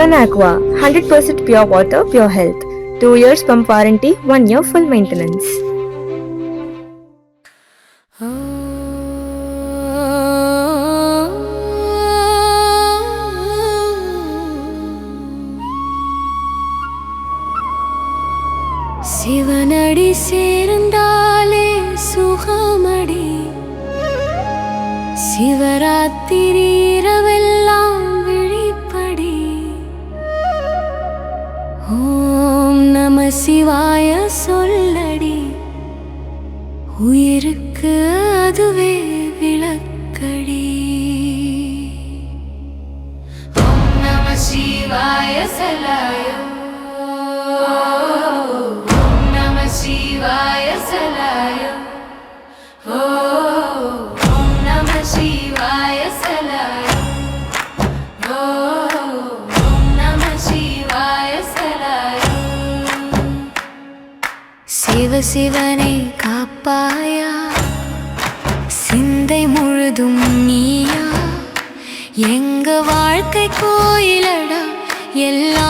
Seven aqua hundred percent pure water pure health two years pump warranty one year full maintenance சிவாய சொல்லடி. உயிருக்கு அதுவே விளக்கடி. ஓம் நம சிவாய சலாய. ஓம் நம சிவாய சலாய. எங்க வாழ்க்கை கோயிலடா எல்லா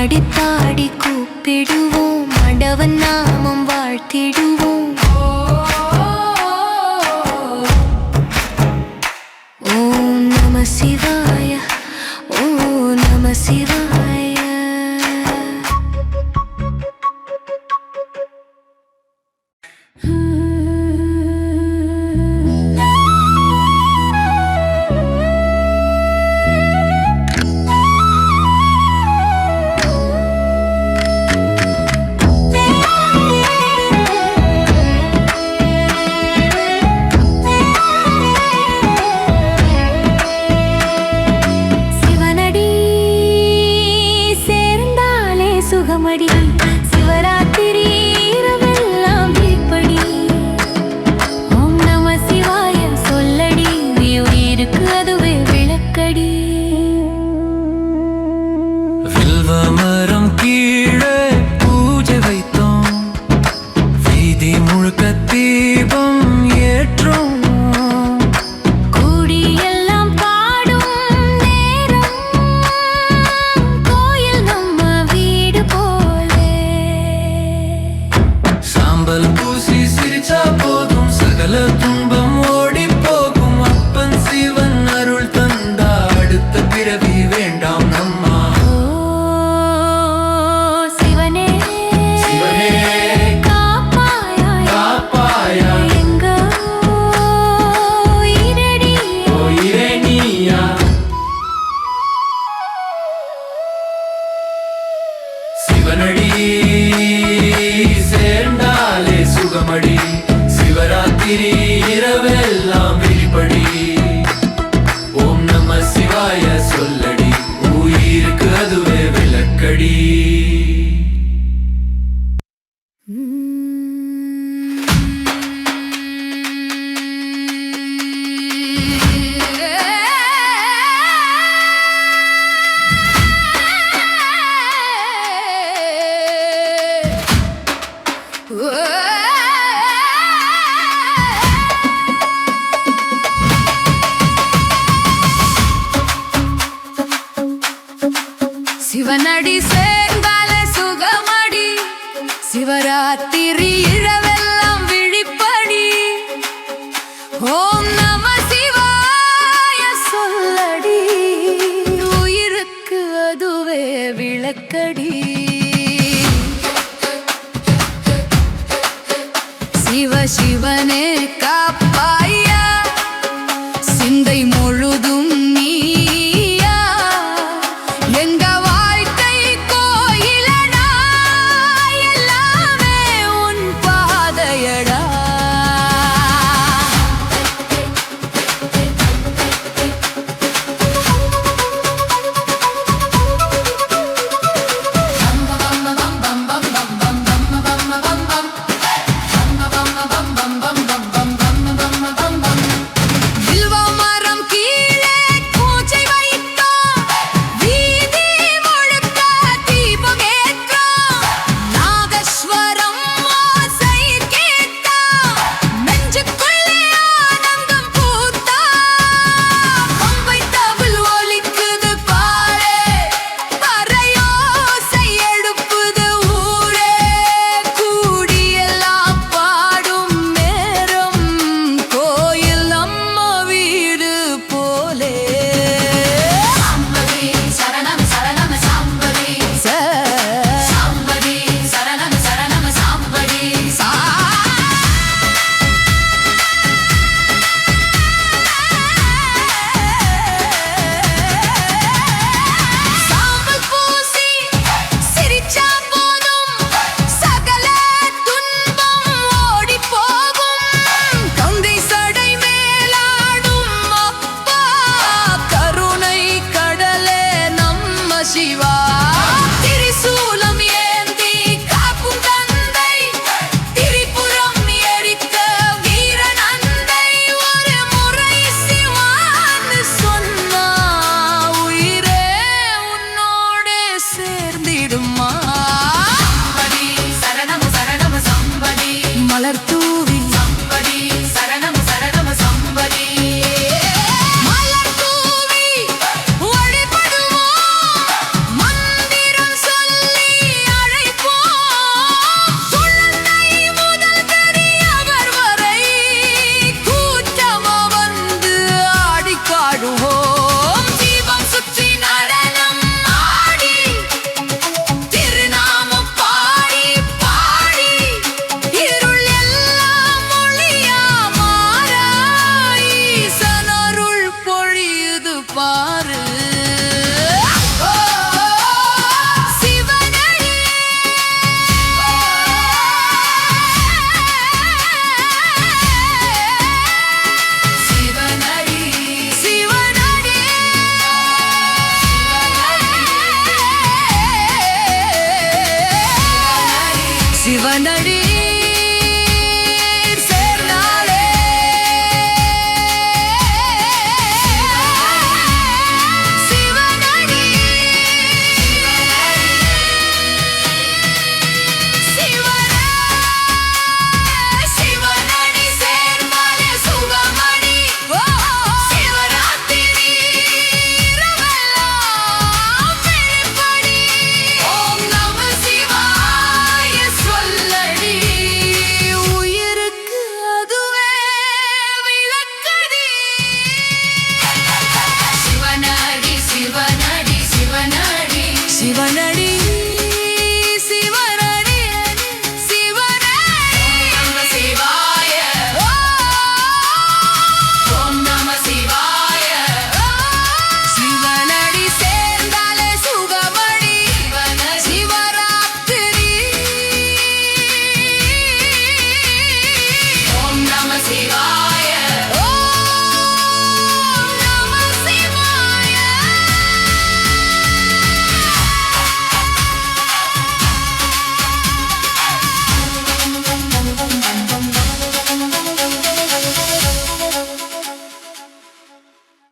பாடி பாடி கூப்பிடுவோம். அடவன் நாமம் வாழ்த்திடுவோம். சிவனடி சேர்ந்தாலே சுகமடி. சிவராத்திரி சிவனடி சேர்ந்தால சுகமடி. சிவராத்திரி இரவெல்லாம் விழிப்படி. ஓம் நம சிவாய சொல்லடி. உயிருக்கு அதுவே விளக்கடி. சிவ சிவனே காப்ப